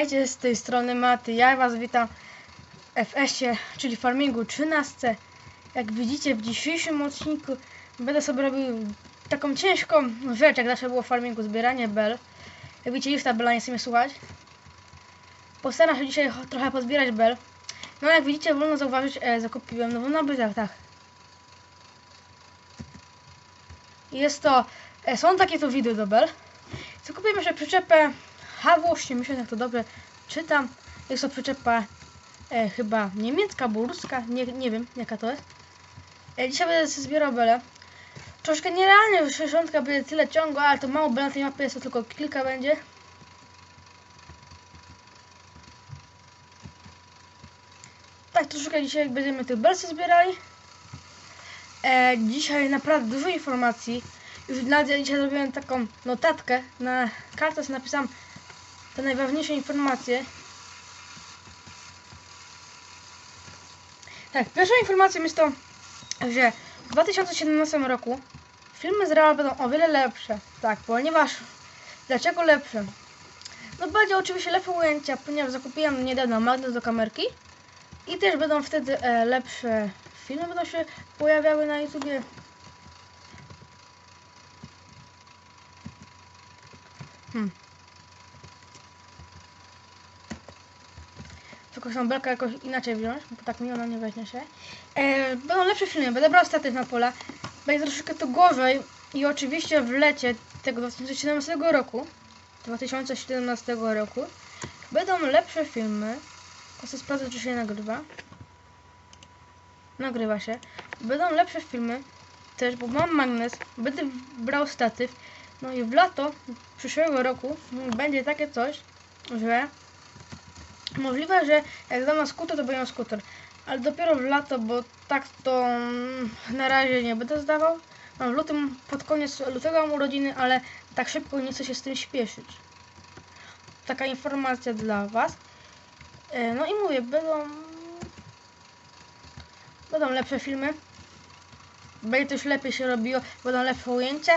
Witajcie z tej strony Maty. Ja Was witam w FS-ie, czyli Farmingu 13. Jak widzicie w dzisiejszym odcinku będę sobie robił taką ciężką rzecz, jak zawsze było w Farmingu, zbieranie bel. Jak widzicie już ta bela nie chce mnie słuchać. Postaram się dzisiaj trochę pozbierać bel. No jak widzicie wolno zauważyć, e, zakupiłem nową nabytek, tak. Jest to, e, są takie tu widy do bel. Zakupiłem jeszcze przyczepę HW80, jak to dobrze czytam. Jest to przyczepa e, chyba niemiecka, buruska, nie, nie wiem jaka to jest. E, dzisiaj będę zbierał bele. Troszkę nierealnie, że 60 będzie tyle ciągła, ale to mało bele na tej mapie jest to tylko kilka będzie. Tak, troszkę dzisiaj będziemy tych belsy zbierali. E, dzisiaj naprawdę dużo informacji. Już ja dzisiaj zrobiłem taką notatkę na kartę, napisałem te najważniejsze informacje. Tak, pierwszą informacją jest to, że w 2017 roku filmy z Real będą o wiele lepsze. Tak, ponieważ... Dlaczego lepsze? No będzie oczywiście lepsze ujęcia, ponieważ zakupiłem niedawno magnes do kamerki i też będą wtedy e, lepsze filmy będą się pojawiały na YouTubie. Hmm. Tylko tą belkę jakoś inaczej wziąć, bo tak mi ona nie weźmie się. E, będą lepsze filmy, będę brał statyw na pola. Będzie troszeczkę to gorzej i oczywiście w lecie tego 2017 roku 2017 roku będą lepsze filmy. Chcę sprawdzę, czy się nagrywa. Nagrywa się. Będą lepsze filmy też, bo mam magnes, będę brał statyw. No i w lato przyszłego roku będzie takie coś, że możliwe, że jak dam na skuter, to na skuter. Ale dopiero w lato, bo tak to mm, na razie nie będę zdawał. Mam w lutym, pod koniec lutego mam urodziny, ale tak szybko nie chcę się z tym śpieszyć. Taka informacja dla Was. E, No i mówię, będą będą lepsze filmy. Będzie też lepiej się robiło, będą lepsze ujęcia.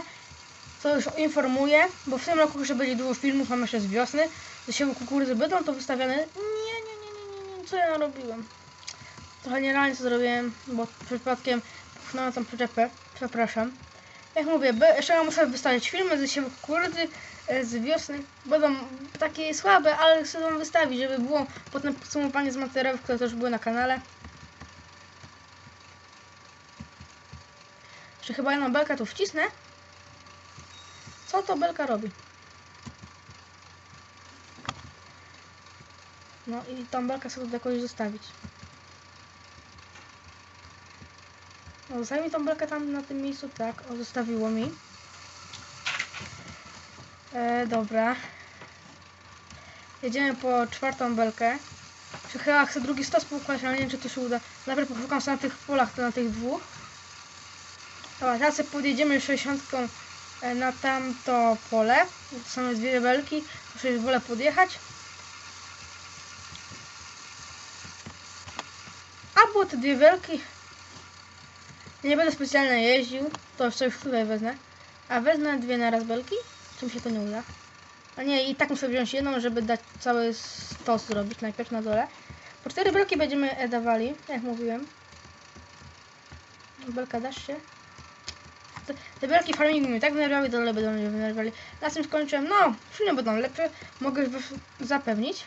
To już informuję, bo w tym roku jeszcze będzie dużo filmów, mam jeszcze z wiosny. Siewu kukurydzy będą to wystawiane. Nie, nie, nie, nie, nie, co ja narobiłem? Trochę nierealnie co zrobiłem, bo przypadkiem pchnąłem tą przyczepę. Przepraszam. Jak mówię, jeszcze muszę wystawić filmy ze siewu kukurydzy, e, z wiosny. Będą takie słabe, ale chcę wam wystawić, żeby było potem podsumowanie z materiałów, które też były na kanale. Czy chyba jedną belkę tu wcisnę? Co to belka robi? No i tą belkę sobie jakoś zostawić. No zostawi mi tą belkę tam na tym miejscu, tak, o zostawiło mi. E, dobra. Jedziemy po czwartą belkę. Chyba chcę drugi stos poukładać, ale nie wiem czy to się uda. Najpierw poszukam sobie na tych polach, to na tych dwóch. Dobra, teraz sobie podjedziemy 60 e, na tamto pole. To są dwie belki. Muszę już wolę podjechać. Albo te dwie belki. Nie będę specjalnie jeździł. To już coś tutaj wezmę. A wezmę dwie naraz belki? Czy mi się to nie uda? A nie, i tak muszę wziąć jedną, żeby dać cały stos zrobić najpierw na dole. Po cztery belki będziemy dawali, jak mówiłem. Belka dasz się? Te, te belki farmingu mnie tak wynerwiały, dole będą mnie wynerwiali. Na tym skończyłem. No, filmy będą lepsze, mogę zapewnić.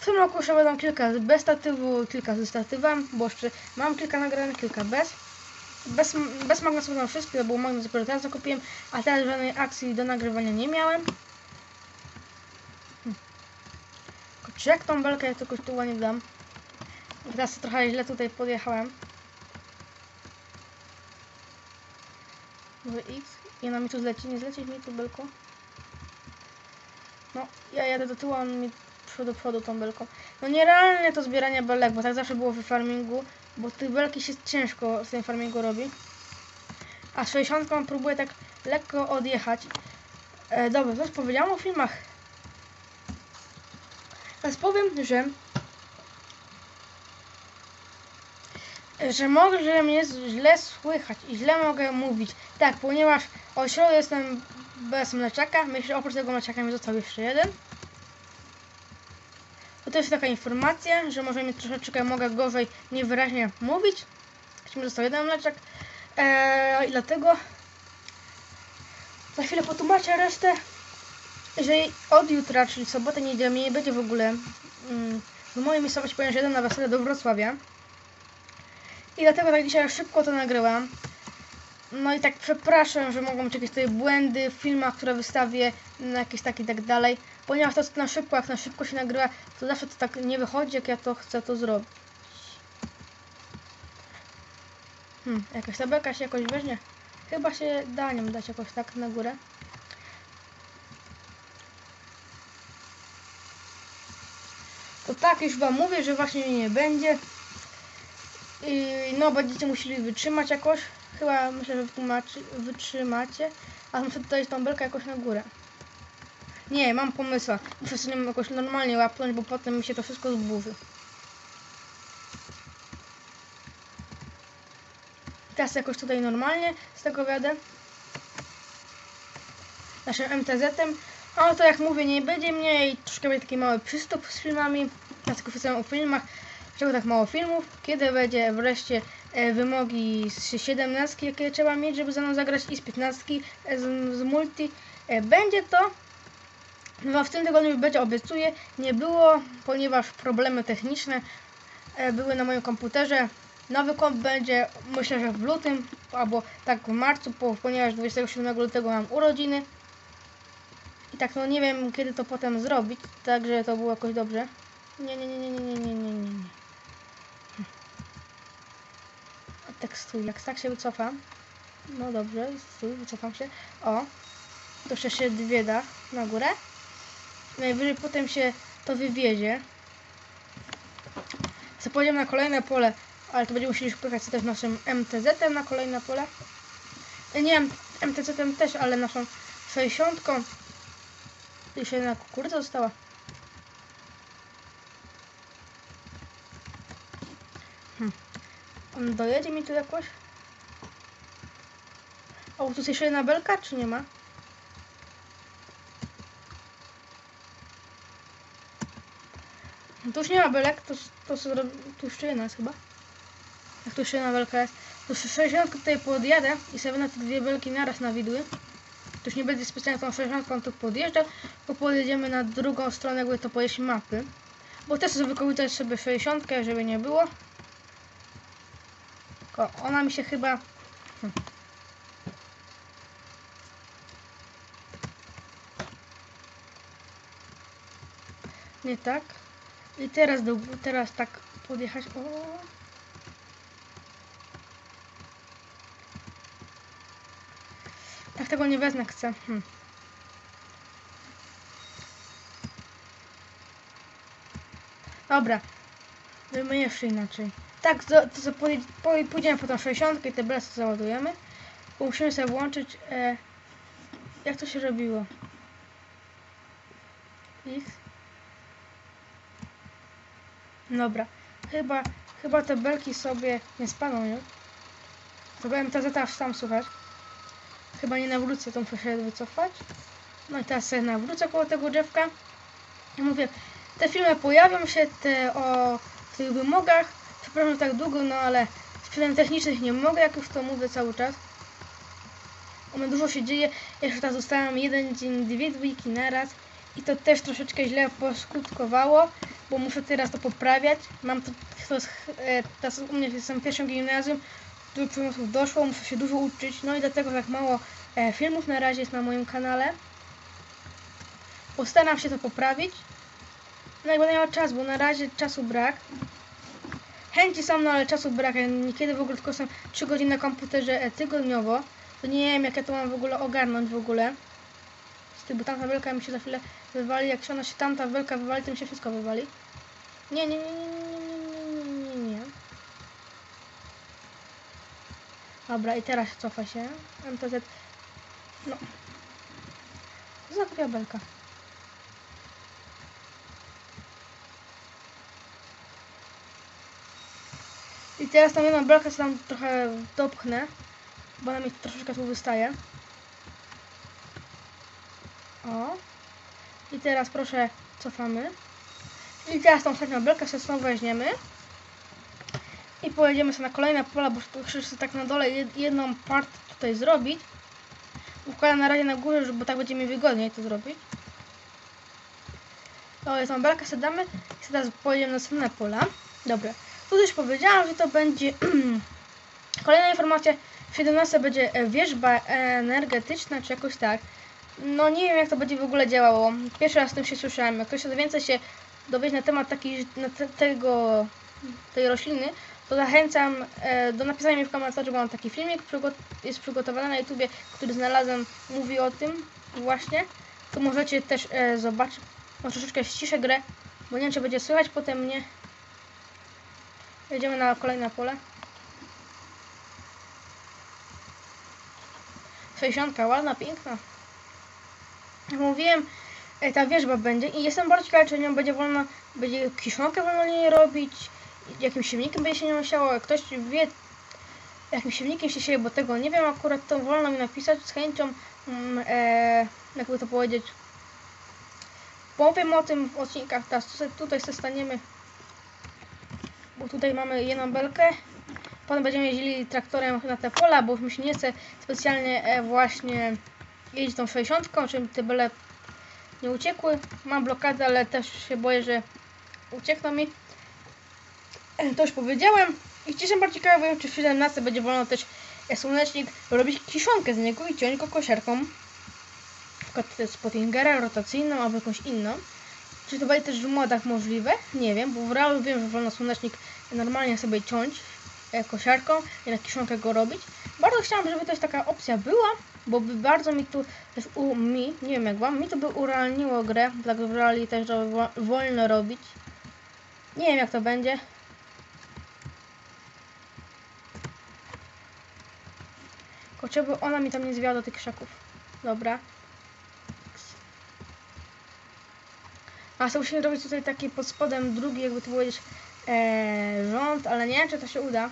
W tym roku jeszcze będą kilka bez statywu, kilka ze statywem, bo jeszcze mam kilka nagranych, kilka bez. Bez, bez magnesu będą wszystkie, to był magnes, który teraz zakupiłem, a teraz żadnej akcji do nagrywania nie miałem. Hmm. Czy jak tą belkę ja tylko tu nie dam? Teraz trochę źle tutaj podjechałem. Mówię X i ona mi tu zleci, nie zleci mi tu belką. No, ja jadę do tyłu, on mi do przodu tą belką. No nierealne to zbieranie belek, bo tak zawsze było w farmingu, bo tych belki się ciężko z tym farmingu robi. A 60 próbuję tak lekko odjechać. E, dobra, coś powiedziałam o filmach. Teraz powiem, że że może mnie źle słychać i źle mogę mówić. Tak, ponieważ od środy jestem bez mleczaka. Myślę, że oprócz tego mleczaka mi został jeszcze jeden. To też taka informacja, że może mi troszeczkę mogę gorzej niewyraźnie mówić. Jeśli został jeden mleczek. Eee, I dlatego za chwilę potłumaczę resztę. Jeżeli od jutra, czyli sobotę, niedzielę, nie będzie w ogóle mm, w mojej miejscowości, ponieważ jadę na wesele do Wrocławia. I dlatego tak dzisiaj szybko to nagrywam. No i tak przepraszam, że mogą być jakieś tutaj błędy w filmach, które wystawię, na jakieś takie i tak dalej. Ponieważ to jest na szybko, jak na szybko się nagrywa, to zawsze to tak nie wychodzi, jak ja to chcę to zrobić. Hmm, jakaś tabelka się jakoś weźmie. Chyba się da nią dać jakoś tak na górę. To tak, już wam mówię, że właśnie nie będzie. I no, będziecie musieli wytrzymać jakoś. Chyba myślę, że wytłumaczy, wytrzymacie. A muszę tutaj tą belkę jakoś na górę. Nie, mam pomysła. Muszę sobie jakoś normalnie łapnąć, bo potem mi się to wszystko zburzy. Teraz jakoś tutaj normalnie z tego wiadę. Naszym MTZ-em. A to jak mówię, nie będzie mnie i troszkę będzie taki mały przystęp z filmami. Ja tylko pisałem o filmach. Dlaczego tak mało filmów? Kiedy będzie wreszcie e, wymogi z 17, jakie trzeba mieć, żeby ze mną zagrać i z 15 e, z, z multi. E, będzie to. No w tym tygodniu będzie obiecuję. Nie było, ponieważ problemy techniczne e, były na moim komputerze. Nowy komp będzie myślę, że w lutym albo tak w marcu, po, ponieważ 27 lutego mam urodziny. I tak no nie wiem kiedy to potem zrobić, także to było jakoś dobrze. Nie, nie, nie, nie, nie, nie, nie, nie, nie. nie. A tak stój, jak tak się wycofam. No dobrze, stój, wycofam się. O, to jeszcze się dwie da na górę. Najwyżej potem się to wywiezie. Zapowiedziałem na kolejne pole, ale to będziemy musieli szukać też naszym MTZ-em na kolejne pole. E, Nie, MTZ-em też, ale naszą 60. Jeszcze jedna kukurydza została. Hmm. On dojedzie mi tu jakoś? O, tu jest jeszcze jedna belka, czy nie ma? No tu już nie ma belek, to, to rob... tu jeszcze jedna jest chyba. Jak tu jeszcze jedna belka jest. To 60 tutaj podjadę i sobie na te dwie belki naraz nawiduję. To już nie będzie specjalnie tą 60 tu podjeżdżał, bo podjedziemy na drugą stronę, jakby to pojeść mapy. Bo też sobie wykorzystać sobie 60, żeby nie było. Tylko ona mi się chyba... Hm. Nie tak. I teraz do, teraz tak podjechać. O. Tak tego nie wezmę chcę. Hm. Dobra. Zrobimy jeszcze inaczej. Tak, to, to pójdziemy po tą 60 i te blesy załadujemy. Musimy sobie włączyć. E, jak to się robiło? X. Dobra. Chyba, chyba te belki sobie nie spadną już. Zrobiłem to aż sam słuchać. Chyba nie nawrócę, to muszę wycofać. No i teraz sobie nawrócę koło tego drzewka. Ja mówię, te filmy pojawią się, te o tych wymogach. Przepraszam tak długo, no ale z przyczyn technicznych nie mogę, jak już to mówię cały czas. U mnie dużo się dzieje. Jeszcze teraz dostałem jeden dzień, dwie dwójki naraz. I to też troszeczkę źle poskutkowało, bo muszę teraz to poprawiać. Mam to, to e, teraz u mnie jestem pierwszym gimnazjum, dużo przedmiotów doszło, muszę się dużo uczyć, no i dlatego tak mało e, filmów na razie jest na moim kanale. Postaram się to poprawić. No i będę miała czas, bo na razie czasu brak. Chęci są, no ale czasu brak. Niekiedy w ogóle tylko są 3 godziny na komputerze e, tygodniowo. To nie wiem jak ja to mam w ogóle ogarnąć w ogóle z tym, bo tamta wielka mi się za chwilę wywali. Jak się ona się tamta wielka wywali, to mi się wszystko wywali. Nie, nie, nie, nie, nie, nie, nie, nie. nie, nie. Dobra, i teraz cofa się. MTZ. No. Zakupiła belka. I teraz tam jedną belkę sobie tam trochę dopchnę, bo ona mi troszeczkę tu wystaje. O. I teraz proszę cofamy. I teraz tą ostatnią belkę sobie znowu weźmiemy. I pojedziemy sobie na kolejne pola, bo chcę tak na dole jed- jedną part tutaj zrobić. Układam na razie na górze, bo tak będzie mi wygodniej to zrobić. To jest tą belkę sobie damy i teraz pojedziemy na następne pola. Dobra. Tu już powiedziałam, że to będzie kolejna informacja. W 17 będzie wierzba energetyczna, czy jakoś tak. No nie wiem jak to będzie w ogóle działało. Pierwszy raz z tym się słyszałem. Jak ktoś więcej się dowiedzieć na temat taki, na te, tego, tej rośliny, to zachęcam e, do napisania mi w komentarzu, bo mam taki filmik, jest przygotowany na YouTubie, który znalazłem, mówi o tym właśnie. To możecie też e, zobaczyć. Może troszeczkę ściszę grę, bo nie wiem czy będzie słychać potem mnie. Jedziemy na kolejne pole. 60, ładna, piękna. Mówiłem, e, ta wierzba będzie i jestem bardzo ciekawy, czy nią będzie wolno, będzie kiszonkę wolno nie robić, jakim silnikiem będzie się nią siało, jak ktoś wie, jakim silnikiem się sieje, bo tego nie wiem akurat, to wolno mi napisać z chęcią, mm, e, jakby to powiedzieć, powiem o tym w odcinkach, teraz tutaj, sobie staniemy, bo tutaj mamy jedną belkę, potem będziemy jeździli traktorem na te pola, bo mi się nie chce specjalnie e, właśnie jeździć tą 60, czy te byle nie uciekły. Mam blokadę, ale też się boję, że uciekną mi. To już powiedziałem. I jestem bardzo ciekawy, czy w 17 będzie wolno też słonecznik robić kiszonkę z niego i ciąć go kosiarką. Na przykład z Pottingera rotacyjną albo jakąś inną. Czy to będzie też w modach możliwe? Nie wiem, bo w realu wiem, że wolno słonecznik normalnie sobie ciąć e, kosiarką i na kiszonkę go robić. Bardzo chciałam, żeby też taka opcja była, bo by bardzo mi tu też u mi, nie wiem jak wam, mi to by urealniło grę, tak w reali też wo- wolno robić. Nie wiem jak to będzie. Tylko żeby ona mi tam nie zwiała do tych krzaków. Dobra. A sobie musimy robić tutaj taki pod spodem drugi, jakby to powiedzieć, e, rząd, ale nie wiem czy to się uda.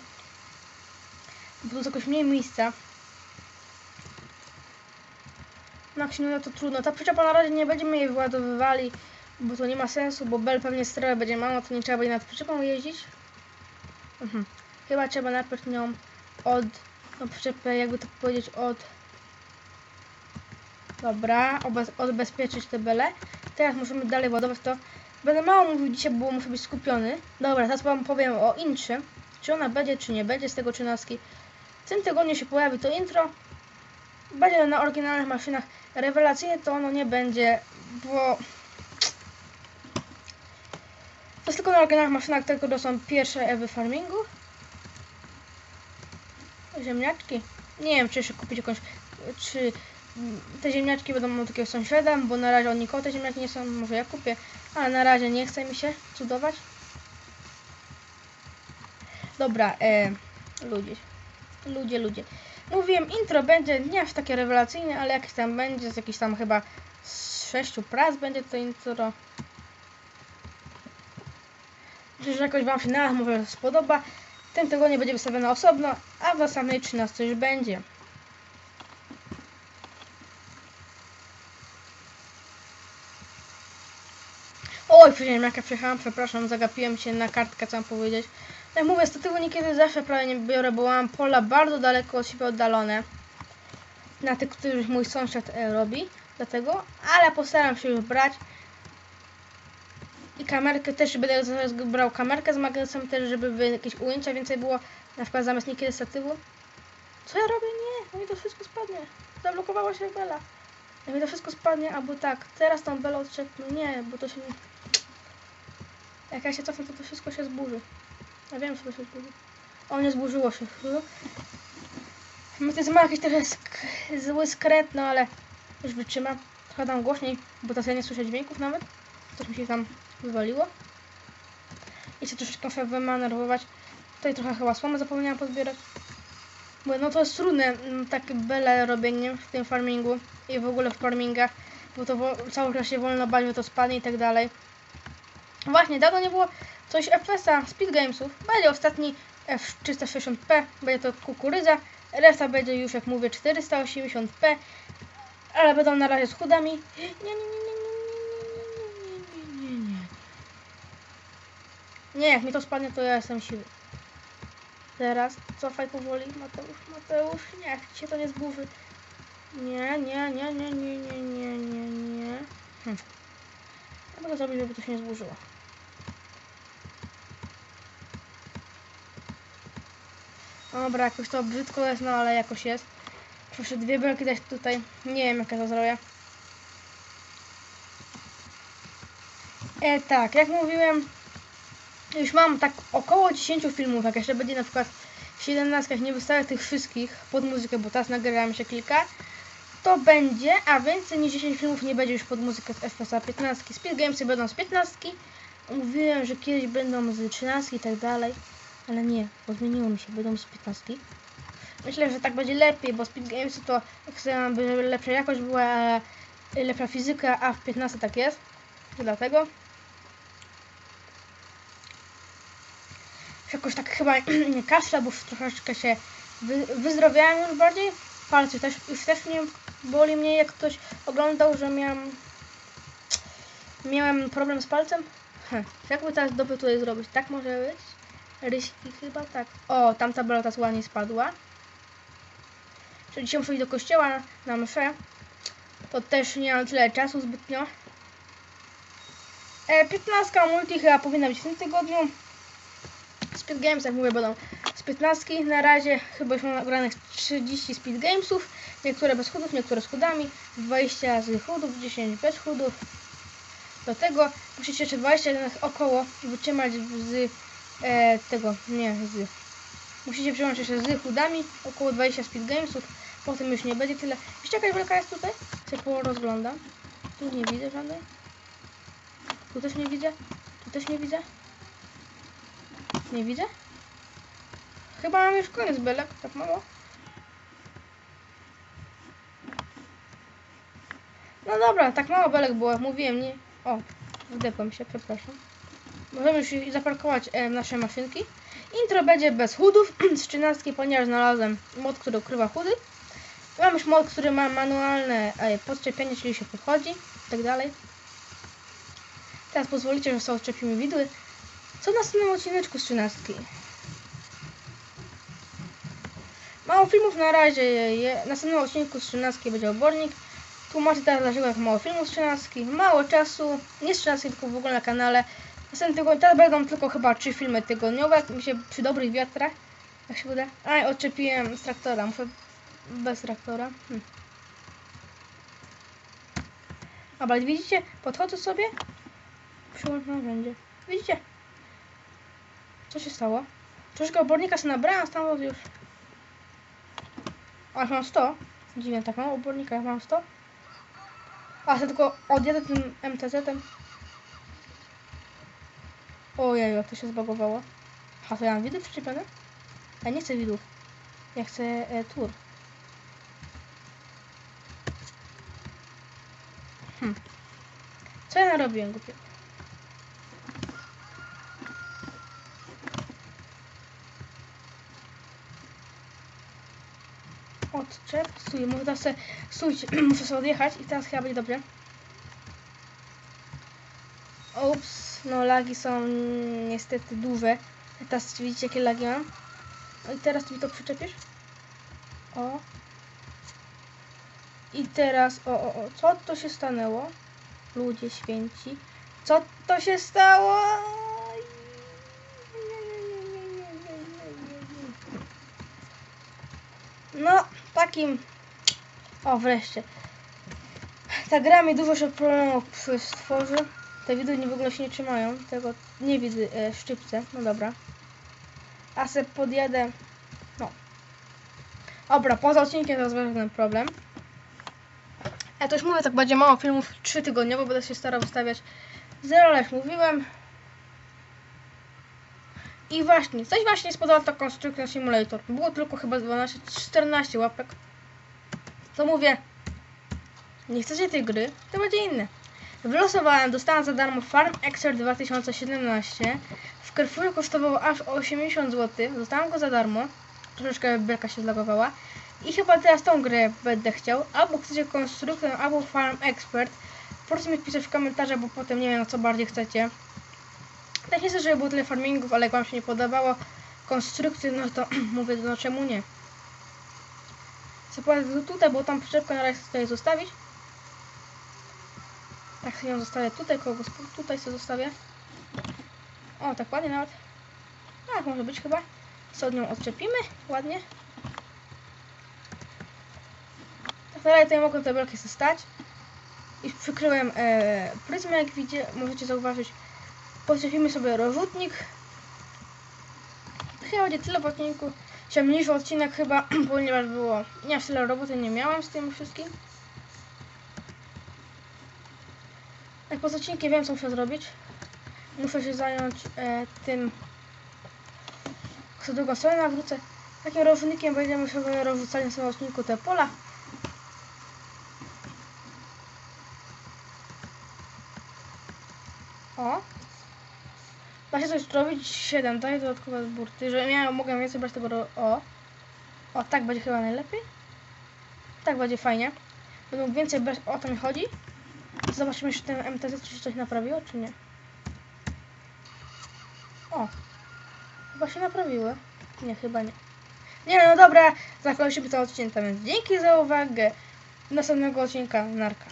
Bo tu jest jakoś mniej miejsca. No nie uda to trudno. Ta przyczepa na razie nie będziemy jej wyładowywali, bo to nie ma sensu, bo bel pewnie strefy będzie mało, to nie trzeba będzie nad przyczepą jeździć. Mhm. Chyba trzeba najpierw nią od, no przyczepę jakby to powiedzieć od Dobra, odbezpieczyć te bele. Teraz musimy dalej ładować to. Będę mało mówił dzisiaj, bo muszę być skupiony. Dobra, teraz wam powiem o intrze. Czy ona będzie, czy nie będzie z tego trzynastki. W tym tygodniu się pojawi to intro. Będzie na oryginalnych maszynach. Rewelacyjnie to ono nie będzie, bo... To jest tylko na oryginalnych maszynach, tylko to są pierwsze ewy farmingu. Ziemniaczki. Nie wiem, czy jeszcze kupić jakąś... Czy te ziemniaczki będą od takiego sąsiada, bo na razie od nikogo te ziemniaki nie są. Może ja kupię, ale na razie nie chce mi się cudować. Dobra, e, ludzie. Ludzie, ludzie. Mówiłem, intro będzie nie aż takie rewelacyjne, ale jakieś tam będzie, z jakichś tam chyba z sześciu prac będzie to intro. Że jakoś Wam się na może spodoba. Ten tygodnie będzie wystawione osobno, a w następnej 13 już będzie. Później jak ja przyjechałam, przepraszam, zagapiłem się na kartkę, co mam powiedzieć. Jak mówię, statywu niekiedy zawsze prawie nie biorę, bo mam pola bardzo daleko od siebie oddalone. Na tych, których mój sąsiad e, robi, dlatego, ale postaram się już brać. I kamerkę też będę zaraz brał kamerkę z magnesem też, żeby by jakieś ujęcia więcej było, na przykład zamiast niekiedy statywu. Co ja robię? Nie, no mi to wszystko spadnie. Zablokowała się bela. Jak mi to wszystko spadnie, albo tak, teraz tą belę odczepnę. Nie, bo to się nie... Jak ja się cofnę, to to wszystko się zburzy. Ja wiem, że to się zburzy. O, nie zburzyło się. Myślę, że ma jakiś trochę sk zły skret, no ale już wytrzymam. Trochę tam głośniej, bo teraz ja nie słyszę dźwięków nawet. Coś mi się tam wywaliło. I chcę troszeczkę się wymanerwować. Tutaj trochę chyba słomy zapomniałam pozbierać. Bo no to jest trudne, mm, takie bele robienie w tym farmingu i w ogóle w farmingach, bo to cały czas się wolno bo to spadnie i tak dalej. Właśnie, dawno nie było coś FPS-a Speed Gamesów. Będzie ostatni F360p, będzie to kukurydza, reszta będzie już jak mówię 480p, ale będą na razie z chudami. Nie, nie, nie, nie, nie, nie, nie, nie, nie, nie, nie. Nie, jak mi to spadnie, to ja jestem siły. Teraz cofaj powoli, Mateusz, Mateusz, nie, się to nie zburzy. Nie, nie, nie, nie, nie, nie, nie, nie, nie. Hm. Ja mogę zrobić, żeby to się nie zburzyło. Dobra, jakoś to brzydko jest, no ale jakoś jest. Proszę dwie belki dać tutaj. Nie wiem, jak ja to zrobię. E, tak, jak mówiłem, już mam tak około 10 filmów, jak jeszcze będzie na przykład w 17 nie wystawię tych wszystkich pod muzykę, bo teraz nagrałem się kilka, to będzie, a więcej niż 10 filmów nie będzie już pod muzykę z FPS 15. Speed Gamesy będą z 15. Mówiłem, że kiedyś będą z 13 i tak dalej, ale nie, bo zmieniło mi się, będą z 15. Myślę, że tak będzie lepiej, bo Speed Gamesy to chcę, aby lepsza jakość była, ale lepsza fizyka, a w 15 tak jest. Dlatego. Jakoś tak chyba nie kaszla, bo już troszeczkę się wy, wyzdrowiałem już bardziej. Palce też, już też nie boli mnie, jak ktoś oglądał, że miałem miałem problem z palcem. Hm. Jakby teraz dobrze tutaj zrobić? Tak może być? Ryśki chyba tak. O, tamta belota ładnie spadła. Czyli dzisiaj muszę iść do kościoła na, mszę. To też nie mam tyle czasu zbytnio. E, 15 multi chyba powinna być w tym tygodniu. Speed Games, jak mówię, będą z 15. Na razie chyba już mam nagranych 30 Speed Gamesów. Niektóre bez chudów, niektóre z chudami. 20 z chudów, 10 bez chudów. Do tego musicie jeszcze 20 około wytrzymać z e, tego, nie, z... Musicie przyłączyć się z chudami, około 20 Speed Gamesów. Potem już nie będzie tyle. Jeszcze jakaś wielka jest tutaj? Się porozglądam. Tu nie widzę żadnej. Tu też nie widzę. Tu też nie widzę. Nie widzę. Chyba mam już koniec belek, tak mało. No dobra, tak mało belek było, mówiłem, nie... O, wdepłem się, przepraszam. Możemy już zaparkować e, nasze maszynki. Intro będzie bez chudów z 13, ponieważ znalazłem mod, który ukrywa chudy. Mam już mod, który ma manualne e, podczepianie, czyli się podchodzi i tak dalej. Teraz pozwolicie, że sobie odczepimy widły. Co w następnym odcineczku z 13? Mało filmów na razie. Je, w następnym odcinku z 13 będzie obornik. Tłumaczę teraz dlaczego jak mało filmów z 13. Mało czasu. Nie z 13, tylko w ogóle na kanale. Następny tygodniu, teraz będą tylko chyba 3 filmy tygodniowe. Jak mi się przy dobrych wiatrach. Jak się uda. A, odczepiłem z traktora. Muszę bez traktora. Hm. Dobra, widzicie? Podchodzę sobie. Przyłącz narzędzie. Widzicie? Co się stało? Troszkę obornika sobie nabrałem, stamtąd już. Aż mam 100. Dziwnie, tak mam obornika, jak mam 100. A, to tylko odjadę tym MTZ-em. Ojej, jak to się zbagowało. A to ja mam widy przyczepione? Ja nie chcę widów. Ja chcę e, tur. Hm. Co ja narobiłem głupio? Odczep, stój, muszę teraz se, stójcie, muszę sobie odjechać i teraz chyba będzie dobrze. Ups, no lagi są niestety duże. Teraz widzicie jakie lagi mam? No i teraz mi to przyczepisz? O. I teraz, o, o, o, co to się stanęło? Ludzie święci. Co to się stało? No, takim... O, wreszcie. Ta gra mi dużo się problemów stworzy. Te widły nie w ogóle się nie trzymają. Tego nie widzę e, szczypce. No dobra. A se podjadę. No. Dobra, poza odcinkiem rozwiążę ten problem. Ja to już mówię, tak będzie mało filmów 3 tygodniowo, będę się starał wystawiać zero, jak mówiłem. I właśnie, coś właśnie spodobał ta konstrukcja simulator. Było tylko chyba 12, 14 łapek. To mówię, nie chcecie tej gry, to będzie inne. Wylosowałem, dostałem za darmo Farm Expert 2017. W Carrefourze kosztowało aż 80 zł. Dostałem go za darmo. Troszeczkę belka się zlagowała. I chyba teraz tą grę będę chciał. Albo chcecie konstrukcję, albo Farm Expert. Proszę mi pisać w komentarzach, bo potem nie wiem, co bardziej chcecie. Tak nie chcę, żeby było tyle farmingów, ale jak wam się nie podobało konstrukcje, no to mówię, no czemu nie. Zapłacę tutaj, bo tam przyczepkę na razie tutaj zostawić. Tak sobie ją zostawię tutaj, koło tutaj sobie zostawię. O, tak ładnie nawet. Tak, może być chyba. Co od nią odczepimy? Ładnie. Tak razie tutaj mogą te bloki sobie stać. I przykryłem e, pryzmę, jak widzicie, możecie zauważyć. Podczepimy sobie rozrzutnik. Chyba będzie tyle w odcinku. Chciałem mniejszy odcinek chyba, ponieważ było nie aż tyle roboty nie miałem z tym wszystkim. Jak poza odcinkiem wiem co muszę zrobić. Muszę się zająć e, tym co drugą stronę nawrócę. Takim rozrzutnikiem będziemy sobie rozrzucali na swoim odcinku te pola. O. Da się coś zrobić 7, daję dodatkowe burty, że ja mogę więcej brać tego o. O, tak będzie chyba najlepiej. Tak będzie fajnie. Będą więcej brać, o to mi chodzi. Zobaczymy, czy ten MTZ czy coś naprawiło, czy nie. O. Chyba się naprawiły. Nie, chyba nie. Nie, no dobra, zakończymy ten odcinek, więc dzięki za uwagę. Do następnego odcinka, narka.